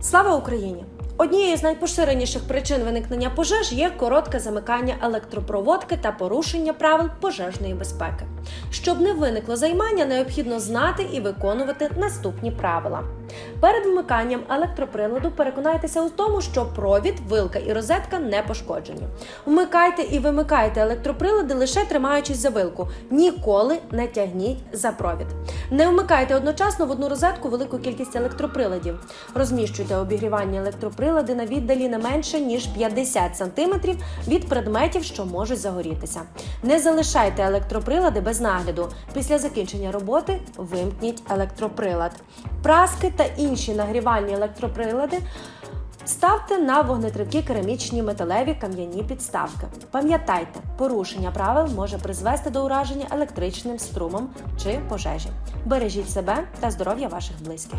Слава Україні! Однією з найпоширеніших причин виникнення пожеж є коротке замикання електропроводки та порушення правил пожежної безпеки. Щоб не виникло займання, необхідно знати і виконувати наступні правила. Перед вмиканням електроприладу переконайтеся у тому, що провід, вилка і розетка не пошкоджені. Вмикайте і вимикайте електроприлади лише тримаючись за вилку. Ніколи не тягніть за провід. Не вмикайте одночасно в одну розетку велику кількість електроприладів. Розміщуйте обігрівання електроприлади на віддалі не менше ніж 50 см від предметів, що можуть загорітися. Не залишайте електроприлади без нагляду. Після закінчення роботи вимкніть електроприлад. Праски та інші нагрівальні електроприлади Ставте на вогнетривкі керамічні металеві кам'яні підставки. Пам'ятайте, порушення правил може призвести до ураження електричним струмом чи пожежі. Бережіть себе та здоров'я ваших близьких.